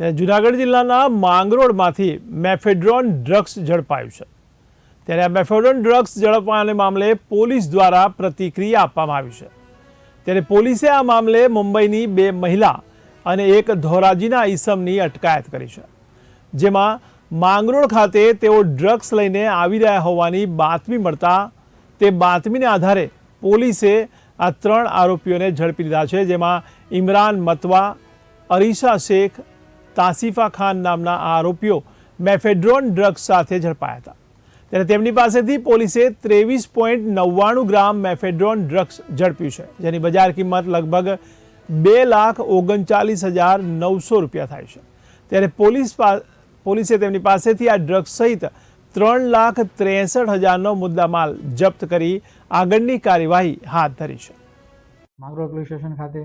ત્યારે જુનાગઢ જિલ્લાના માંગરોળમાંથી mephedrone drugs ઝડપાયું છે. ત્યારે આ મેફેડ્રોન ડ્રગ્સ ઝડપવાને મામલે પોલીસ દ્વારા પ્રતિક્રિયા આપવામાં આવી છે. ત્યારે પોલીસે આ મામલે મુંબઈની બે મહિલા અને એક ધોરાજીના ઈસમની અટકાયત કરી છે. જેમાં માંગરોળ ખાતે તેઓ ડ્રગ્સ લઈને આવી રહ્યા હોવાની બાતમી મળતા તે બાતમીને આધારે પોલીસે આ ત્રણ આરોપીઓને ઝડપી લીધા છે, જેમાં ઇમરાન મતવા અરીશા શેખ તાસીફા ખાન નામના આરોપીઓ મેફેડ્રોન ડ્રગ્સ સાથે ઝડપાયા હતા. ત્યારે તેમની પાસેથી પોલીસે ત્રેવીસ પોઈન્ટ નવ્વાણું ગ્રામ મેફેડ્રોન ડ્રગ્સ ઝડપ્યું છે, જેની બજાર કિંમત લગભગ બે લાખ ઓગણચાલીસ હજાર નવસો રૂપિયા થાય છે. ત્યારે પોલીસ પોલીસે તેમની પાસેથી આ ડ્રગ્સ સહિત ત્રણ લાખ ત્રેસઠ હજારનો મુદ્દામાલ જપ્ત કરી આગળની કાર્યવાહી હાથ ધરી છે. માંગરોળ પોલીસ સ્ટેશન ખાતે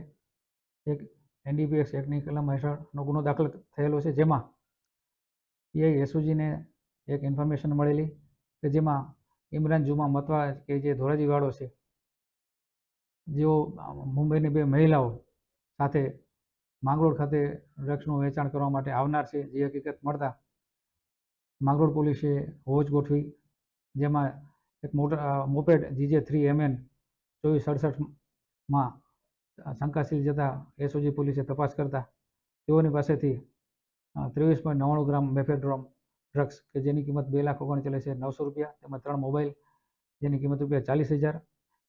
એક એનડીપીએસ એક્ટની કલમ હેઠળનો ગુનો દાખલ થયેલો છે, જેમાં પીઆઈ એસઓજીને એક ઇન્ફોર્મેશન મળેલી કે જેમાં ઇમરાન જુમા મતવા કે જે ધોરાજીવાળો છે, જેઓ મુંબઈની બે મહિલાઓ સાથે માંગરોળ ખાતે ડ્રગ્સનું વેચાણ કરવા માટે આવનાર છે, જે હકીકત મળતા માંગરોળ પોલીસે હોજ ગોઠવી, જેમાં એક motor moped GJ three MN ચોવીસ સડસઠમાં શંકાશીલ જતા એસઓજી પોલીસે તપાસ કરતા તેઓની પાસેથી ત્રેવીસ પોઈન્ટ નવ્વાણું ગ્રામ મેફેડ્રોમ ડ્રગ્સ કે જેની કિંમત બે લાખ ઓગણચાલીસ હજાર નવસો રૂપિયા, તેમાં ત્રણ મોબાઈલ જેની કિંમત રૂપિયા ચાલીસ હજાર,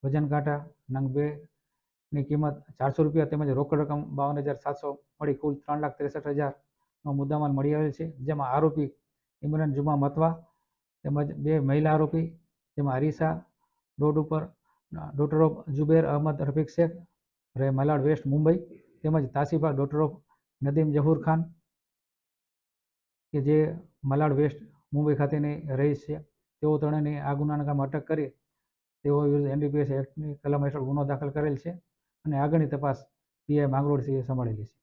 વજન કાંટા, નંગ બે ની કિંમત ચારસો રૂપિયા તેમજ રોકડ રકમ બાવન હજાર સાતસો મળી કુલ ત્રણ લાખ ત્રેસઠ હજારનો મુદ્દામાલ મળી આવેલ છે, જેમાં આરોપી ઇમરાન જુમા મતવા તેમજ બે મહિલા આરોપી, જેમાં હરીસા રોડ ઉપર ડોક્ટર ઓફ જુબેર અહમદ રફીક શેખ રહે મલાડ વેસ્ટ મુંબઈ, તેમજ તાસીફા ડોટર ઓફ નદીમ જહૂર ખાન, કે જે મલાડ વેસ્ટ મુંબઈ ખાતેની રહીશ છે. તેઓ ત્રણેયની આ ગુનાના કામ અટક કરી તેઓ વિરુદ્ધ એનડીપીએસ એક્ટની કલમ હેઠળ ગુનો દાખલ કરેલ છે અને આગળની તપાસ પીઆઈ માંગરોળસિંહે સંભાળેલી છે.